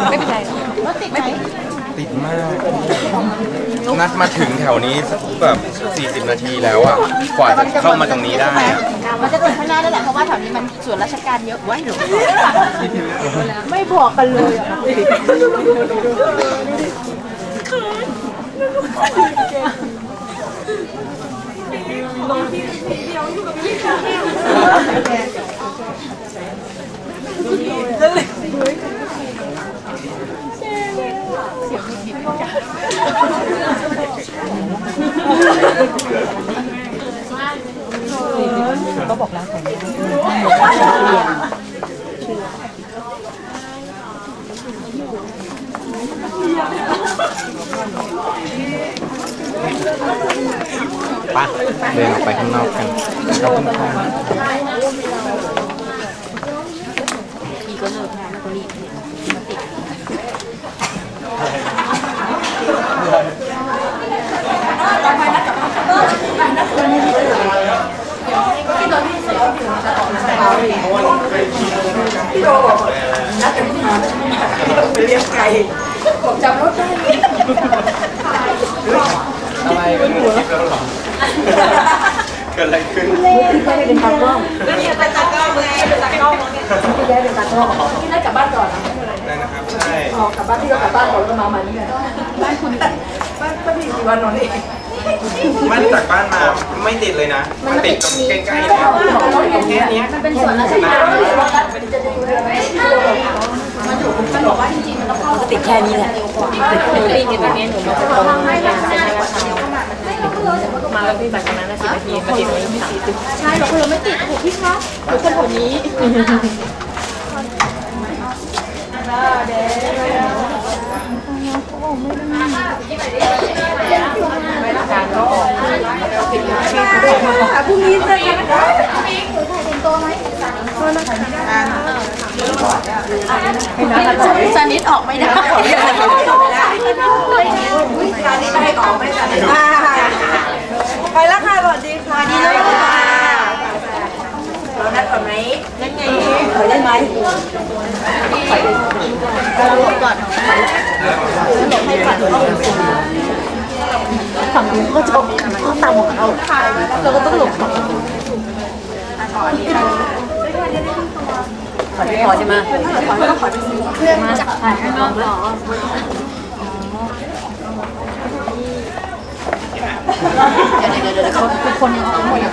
ไรติดมาก นัดมาถึงแถวนี้สักแบบ40 นาทีแล้วอะ กว่าจะเข้ามาตรงนี้ได้อะมันจะติดข้างหน้าได้แหละเพราะว่าแถวนี้มันส่วนราชการเยอะไว้หนูไม่บอกกันเลยอะก็บ บอกแล้วแต่งปะเดินออกไปข้างนอกกันขอบคุณค่ะ พี่ก็เลิกงานแล้วก็รีบเนี่ยมาติด พี่โดบอะไรก็ดูคลิปแล้วหรอเกิดอะไรขึ้นพี่แค่เป็นตากล้องพี่แค่เป็นตากล้องพี่แค่เป็นตากล้องพี่ได้กลับบ้านก่อนนะนั่นนะครับใช่ออกกลับบ้านพี่ก็กลับบ้านก่อนแล้วก็มาใหม่นี่ไงบ้านคุณบ้านพี่กี่วันนอนนี่ มันจากบ้านมาไม่ติดเลยนะ มันติดตรงใกล้ๆเนี่ยตรงแค่นี้มันเป็นส่วนราชการมันบอกว่าจริงๆมันต้องเข้าติดแค่นี้แหละติดหนูรีบตรงนี้หนูมาจะตรงให้ราชการวัดเดียวเข้มามันติดมาแล้วพี่บัตรนั้นนะสิบนาทีมาติดตรงนี้สามสิบใช่เราคนเราไม่ติดโอ้โหพี่คะหนูคนคนนี้พรุ่งนี้เจอกันนะคะให้น้าทำ ซานิดออกไม่ได้ ไปแล้วค่ะสวัสดีค่ะดีเลยค่ะ เรานัดก่อนไหมนั่นไงถอยได้ไหมก่อนฝั่งนู้นก็จบเขาตามของเขาเราก็ต้องหลบฝั่งขอที่ขอใช่ไหมขอต้องขอที่ซื้อเพื่อนจับถ่ายข้างนอกเหรอเดี๋ยวเดี๋ยวเดี๋ยวเขาทุกคนยังหมดแล้ว